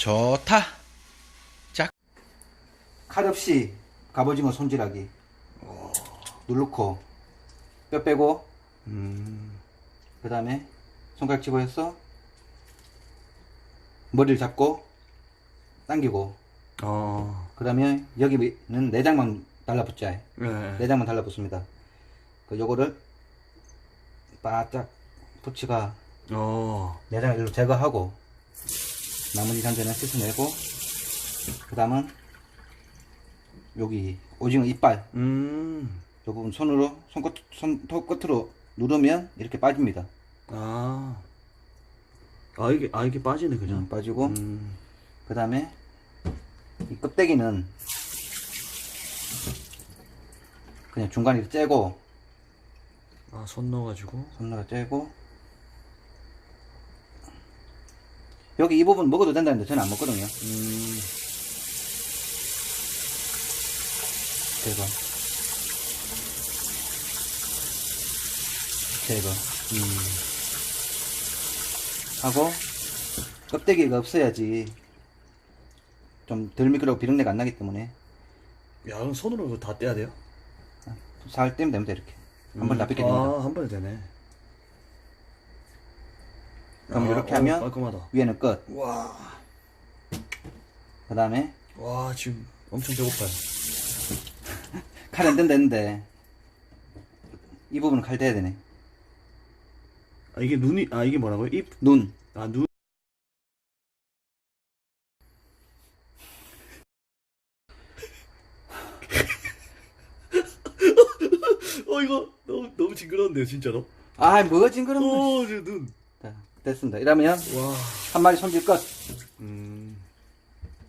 좋다. 칼 없이 갑오징어 손질하기. 누르코 뼈 빼고 음. 그 다음에 손가락 집어서 머리를 잡고 당기고 어. 그 다음에 여기는 내장만 달라붙자. 네. 내장만 달라붙습니다. 그 요거를 바짝 붙이가 어. 내장을 일로 제거하고 나머지 잔재는 씻어내고 그 다음은 여기 오징어 이빨 음. 요 부분 손으로 손끝 손톱 끝으로 누르면 이렇게 빠집니다. 아. 아 이게 아 이게 빠지네 그냥. 그냥 빠지고 음. 그 다음에 이 껍데기는 그냥 중간에 째고 아 손 넣어가지고. 손으로 째고 여기 이 부분 먹어도 된다는데 저는 안 먹거든요. 음. 제거 제거 음. 하고 껍데기가 없어야지 좀 덜 미끄러고 비린내가 안 나기 때문에 야 그럼 손으로 다 떼야 돼요? 살 떼면 됩니다 이렇게 한 번에 다 뺏게 됩니다 아, 한 번에 되네. 그럼 아, 이렇게 어, 하면 깔끔하다. 위에는 끝 와. 그 다음에 와 지금 엄청 배고파요. 칼안 된다는데 이 부분은 칼 대야 되네 아 이게 눈이 아 이게 뭐라고요? 입? 눈 아 눈. 어 이거 너무 너무 징그러운데요 진짜로? 아이 뭐가 징그러운 거 오, 저 눈. 자, 됐습니다 이러면 와. 한 마리 손질 끝